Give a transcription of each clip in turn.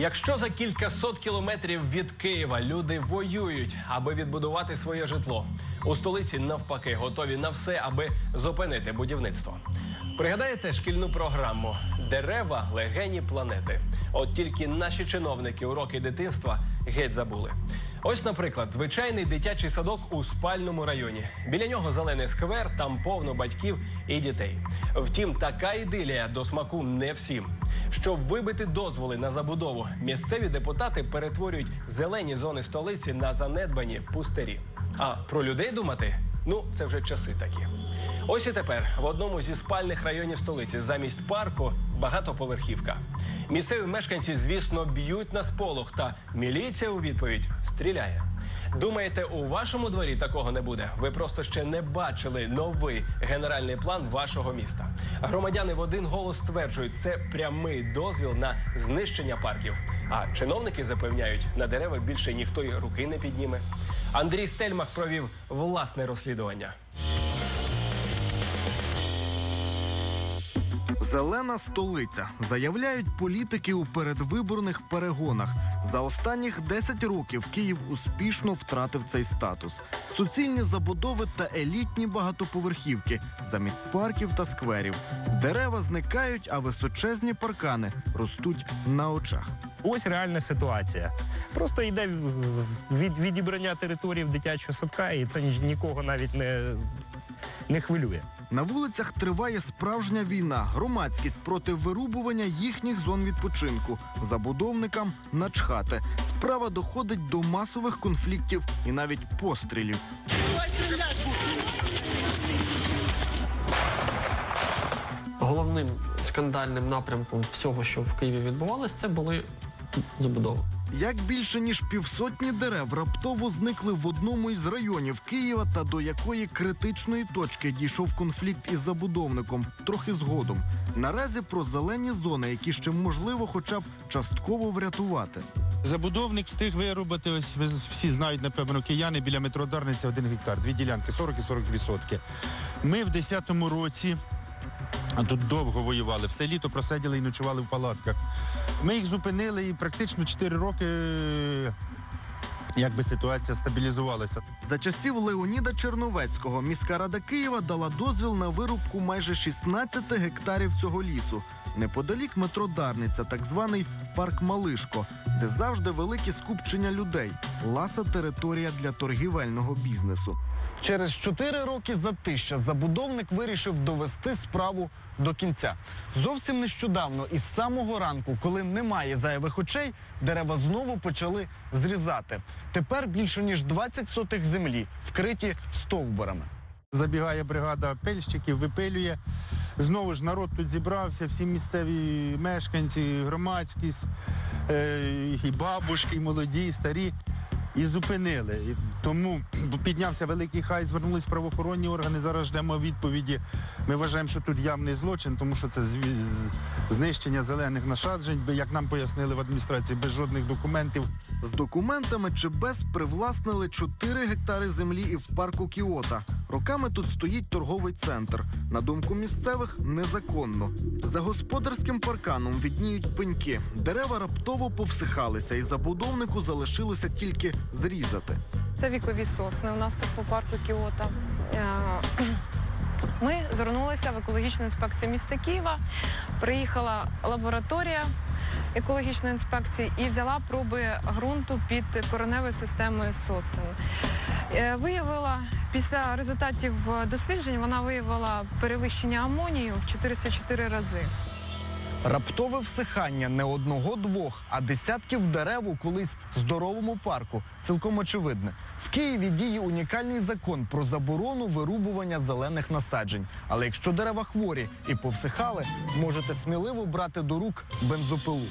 Якщо за кількасот кілометрів від Києва люди воюють, аби відбудувати своє житло, у столиці навпаки готові на все, аби зупинити будівництво. Пригадаєте шкільну програму Дерева легені планети. От тільки наші чиновники уроки дитинства геть забули. Ось, наприклад, звичайний дитячий садок у спальному районі. Біля нього зелений сквер, там повно батьків і дітей. Втім, така ідилія до смаку не всім. Щоб вибити дозволи на забудову, місцеві депутати перетворюють зелені зони столиці на занедбані пустирі. А про людей думати ну це вже часи такі. Ось і тепер в одному зі спальних районів столиці замість парку багатоповерхівка. Місцеві мешканці, звісно, б'ють на сполох, та міліція у відповідь стріляє. Думаєте, у вашому дворі такого не буде? Ви просто ще не бачили новий генеральний план вашого міста. Громадяни в один голос стверджують, це прямий дозвіл на знищення парків. А чиновники запевняють, на дерева більше ніхто й руки не підніме. Андрій Стельмах провів власне розслідування. Зелена столиця заявляють політики у передвиборних перегонах. За останніх 10 років Київ успішно втратив цей статус. Суцільні забудови та елітні багатоповерхівки замість парків та скверів. Дерева зникають, а височезні паркани ростуть на очах. Ось реальна ситуація. Просто йде від, відібрання території в дитячого садка, і це ні- нікого навіть не, не хвилює. На вулицях триває справжня війна, громадськість проти вирубування їхніх зон відпочинку, забудовникам начхати. Справа доходить до масових конфліктів і навіть пострілів. Головним скандальним напрямком всього, що в Києві відбувалося, це були забудови. Як більше ніж півсотні дерев раптово зникли в одному із районів Києва, та до якої критичної точки дійшов конфлікт із забудовником трохи згодом. Наразі про зелені зони, які ще можливо, хоча б частково врятувати. Забудовник встиг вирубати, ось ви всі знають, напевно, кияни біля метро Дарниця один гектар, дві ділянки, 40 і 40 відсотки. Ми в 10-му році, а тут довго воювали, все літо просиділи і ночували в палатках. Ми їх зупинили і практично 4 роки. Якби ситуація стабілізувалася. За часів Леоніда Черновецького міська рада Києва дала дозвіл на вирубку майже 16 гектарів цього лісу. Неподалік метро Дарниця, так званий парк Малишко, де завжди великі скупчення людей. Ласа територія для торгівельного бізнесу. Через 4 роки затища забудовник вирішив довести справу до кінця. Зовсім нещодавно, із самого ранку, коли немає зайвих очей, дерева знову почали зрізати. Тепер більше ніж 20 сотих землі вкриті стовбурами. Забігає бригада пильщиків, випилює. Знову ж народ тут зібрався, всі місцеві мешканці, громадськість, е, і бабушки, і молоді, і старі. І зупинили. І тому піднявся великий хай, звернулись правоохоронні органи. Зараз ждемо відповіді. Ми вважаємо, що тут явний злочин, тому що це знищення зелених насаджень, як нам пояснили в адміністрації, без жодних документів. З документами чи без привласнили 4 гектари землі і в парку Кіота. Роками тут стоїть торговий центр. На думку місцевих, незаконно. За господарським парканом відніють пеньки. Дерева раптово повсихалися, і забудовнику залишилося тільки зрізати. Це вікові сосни у нас тут по парку Кіота. Е, Ми звернулися в екологічну інспекцію міста Києва. Приїхала лабораторія екологічної інспекції і взяла проби ґрунту під кореневою системою сосен. Е, Виявила після результатів досліджень, вона виявила перевищення амонію в 404 рази. Раптове всихання не одного-двох, а десятків дерев у колись здоровому парку. Цілком очевидне. В Києві діє унікальний закон про заборону вирубування зелених насаджень. Але якщо дерева хворі і повсихали, можете сміливо брати до рук бензопилу.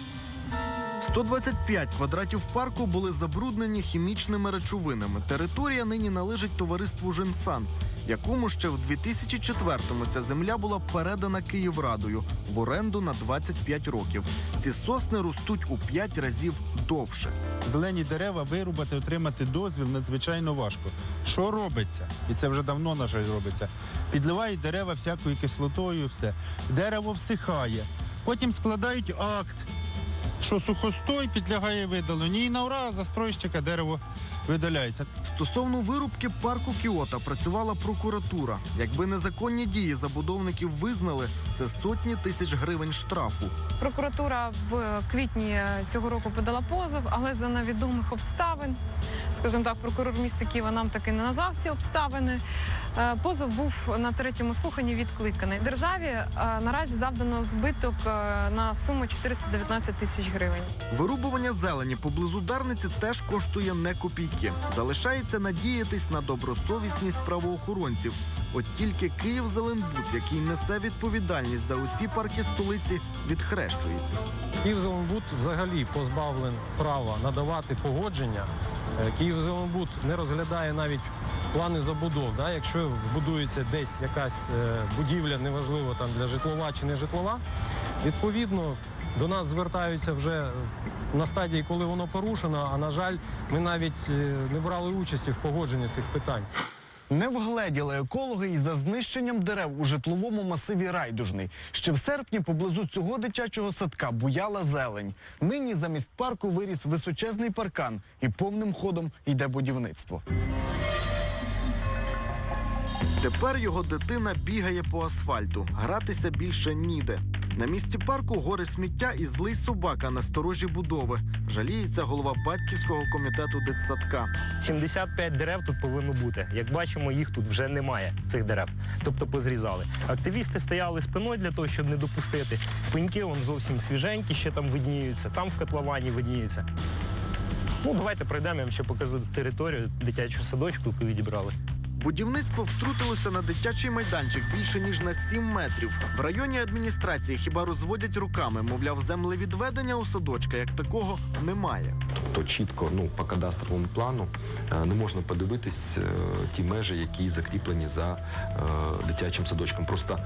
125 квадратів парку були забруднені хімічними речовинами. Територія нині належить товариству Женсан, якому ще в 2004-му ця земля була передана Київрадою в оренду на 25 років. Ці сосни ростуть у 5 разів довше. Зелені дерева вирубати, отримати дозвіл надзвичайно важко. Що робиться? І це вже давно, на жаль, робиться. Підливають дерева всякою кислотою, все. Дерево всихає. Потім складають акт, Якщо сухостой, підлягає видаленню. І на ура застройщика дерево видаляється. Стосовно вирубки парку Кіота працювала прокуратура. Якби незаконні дії забудовників визнали, це сотні тисяч гривень штрафу. Прокуратура в квітні цього року подала позов, але за невідомих обставин, скажімо так, прокурор міста Києва нам таки не назвав ці обставини. Е, Позов був на третьому слуханні відкликаний. Державі е, наразі завдано збиток е, на суму 419 тисяч гривень. Вирубування зелені поблизу Дарниці теж коштує не копійки. Залишається надіятись на добросовісність правоохоронців. От тільки Київзеленбуд, який несе відповідальність за усі парки столиці, відхрещується. Київзеленбуд взагалі позбавлен права надавати погодження. Е, Київзеленбуд не розглядає навіть плани забудов. Да? Якщо вбудується десь якась е, будівля, неважливо там для житлова чи не житлова, відповідно до нас звертаються вже на стадії, коли воно порушено. А на жаль, ми навіть е, не брали участі в погодженні цих питань. Не вгледіли екологи і за знищенням дерев у житловому масиві Райдужний. Ще в серпні поблизу цього дитячого садка буяла зелень. Нині замість парку виріс височезний паркан і повним ходом йде будівництво. Тепер його дитина бігає по асфальту. Гратися більше ніде. На місці парку гори сміття і злий собака на сторожі будови. Жаліється голова батьківського комітету дитсадка. 75 дерев тут повинно бути. Як бачимо, їх тут вже немає, цих дерев. Тобто позрізали. Активісти стояли спиною для того, щоб не допустити. Пеньки вон зовсім свіженькі, ще там видніються, там в котловані видніються. Ну, давайте пройдемо, я вам ще покажу територію дитячого садочку, яку відібрали. Будівництво втрутилося на дитячий майданчик більше ніж на 7 метрів. В районі адміністрації хіба розводять руками, мовляв, землевідведення у садочка як такого немає. то чітко ну по кадастровому плану е, не можна подивитись е, ті межі, які закріплені за е, дитячим садочком. Просто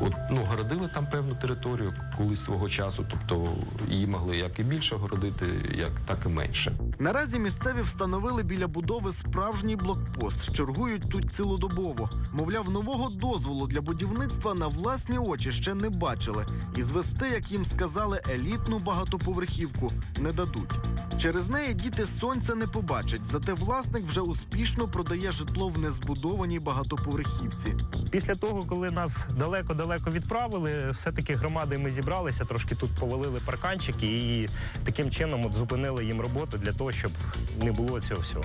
от ну городили там певну територію колись свого часу, тобто її могли як і більше городити, як так і менше. Наразі місцеві встановили біля будови справжній блокпост. Чергують тут цілодобово. Мовляв, нового дозволу для будівництва на власні очі ще не бачили. І звести, як їм сказали, елітну багатоповерхівку не дадуть. Через неї діти сонця не побачать, зате власник вже успішно продає житло в незбудованій багатоповерхівці. Після того, коли нас далеко-далеко відправили, все-таки громади ми зібралися, трошки тут повалили парканчики і таким чином от зупинили їм роботу для того, щоб не було цього всього.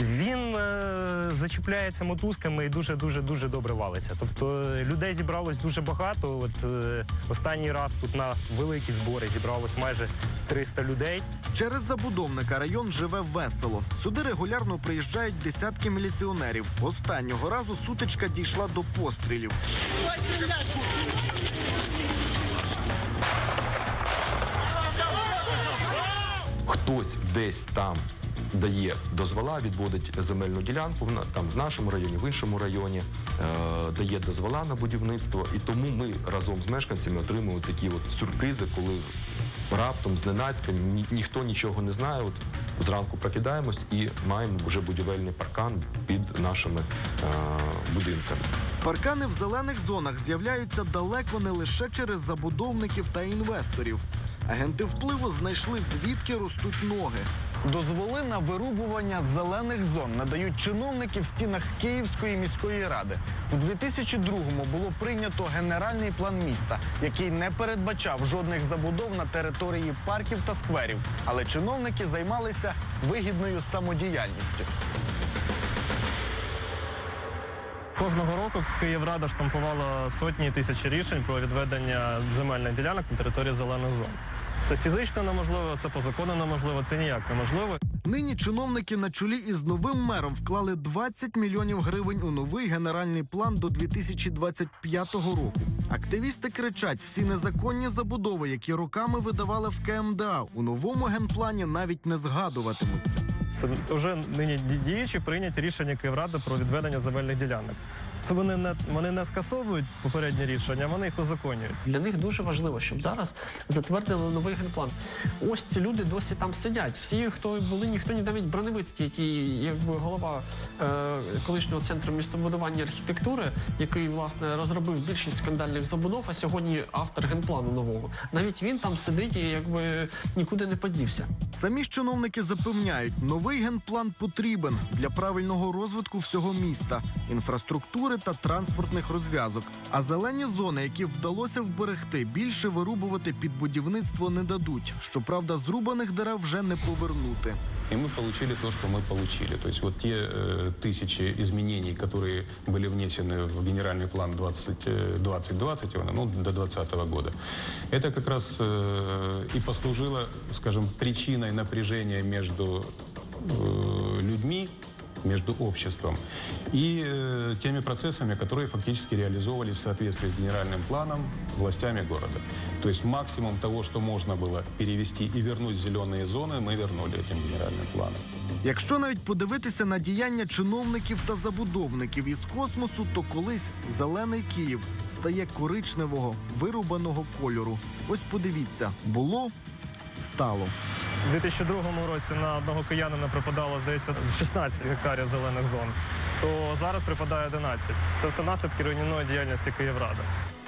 Він е, зачіпляється мотузками і дуже дуже дуже добре валиться. Тобто е, людей зібралось дуже багато. От е, останній раз тут на великі збори зібралось майже 300 людей. Через забудовника район живе весело. Сюди регулярно приїжджають десятки міліціонерів. Останнього разу сутичка дійшла до пострілів. Хтось десь там дає дозвола, відводить земельну ділянку в там в нашому районі, в іншому районі, е, дає дозвола на будівництво. І тому ми разом з мешканцями отримуємо такі от сюрпризи, коли раптом зненацька ні, ніхто нічого не знає. От зранку прокидаємось і маємо вже будівельний паркан під нашими е, будинками. Паркани в зелених зонах з'являються далеко не лише через забудовників та інвесторів. Агенти впливу знайшли звідки ростуть ноги. Дозволи на вирубування зелених зон надають чиновники в стінах Київської міської ради. В 2002-му було прийнято генеральний план міста, який не передбачав жодних забудов на території парків та скверів. Але чиновники займалися вигідною самодіяльністю. Кожного року Київрада штампувала сотні тисяч рішень про відведення земельних ділянок на території зелених зон. Це фізично неможливо, це по закону неможливо, це ніяк неможливо. Нині чиновники на чолі із новим мером вклали 20 мільйонів гривень у новий генеральний план до 2025 року. Активісти кричать: всі незаконні забудови, які роками видавали в КМДА, у новому генплані навіть не згадуватимуться. Це вже нині діючі прийняті рішення Київради про відведення земельних ділянок. Тобто вони не вони не скасовують попереднє рішення, вони їх узаконюють. Для них дуже важливо, щоб зараз затвердили новий генплан. Ось ці люди досі там сидять. Всі, хто були, ніхто не навіть Браневицький, який якби голова е, колишнього центру містобудування і архітектури, який власне розробив більшість скандальних забудов, а сьогодні автор генплану нового. Навіть він там сидить і якби нікуди не подівся. Самі ж чиновники запевняють, новий генплан потрібен для правильного розвитку всього міста, інфраструктури та транспортних розв'язок. А зелені зони, які вдалося вберегти, більше вирубувати під будівництво не дадуть. Щоправда, зрубаних дерев вже не повернути. И мы получили то, что мы получили. То есть вот те э, тысячи изменений, которые были внесены в генеральный план 20, э, 2020, его, ну, до 2020 года, это как раз э, и послужило, скажем, причиной напряжения между э, людьми, между обществом и э, теми процессами, которые фактически реализовывали в соответствии с генеральным планом властями города. То есть максимум того, что можно было перевести и вернуть зеленые зоны, мы вернули этим генеральным планом. Якщо навіть подивитися на діяння чиновників та забудовників із космосу, то колись зелений Київ стає коричневого вирубаного кольору. Ось подивіться, було стало. У 2002 році на одного киянина припадало, здається, 16 гектарів зелених зон, то зараз припадає 11. Це все наслідки руйнівної діяльності Київради.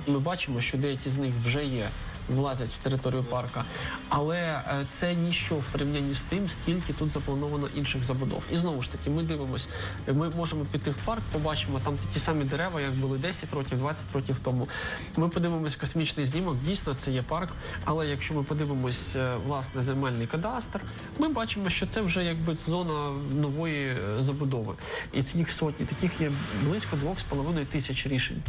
Ми бачимо, що деякі з них вже є, влазять в територію парка, але е, це ніщо в порівнянні з тим, скільки тут заплановано інших забудов. І знову ж таки, ми дивимось, ми можемо піти в парк, побачимо там ті самі дерева, як були 10 років, 20 років тому. Ми подивимось космічний знімок, дійсно це є парк. Але якщо ми подивимось е, власне земельний кадастр, ми бачимо, що це вже якби зона нової е, забудови. І цих сотні таких є близько 2,5 тисяч рішень.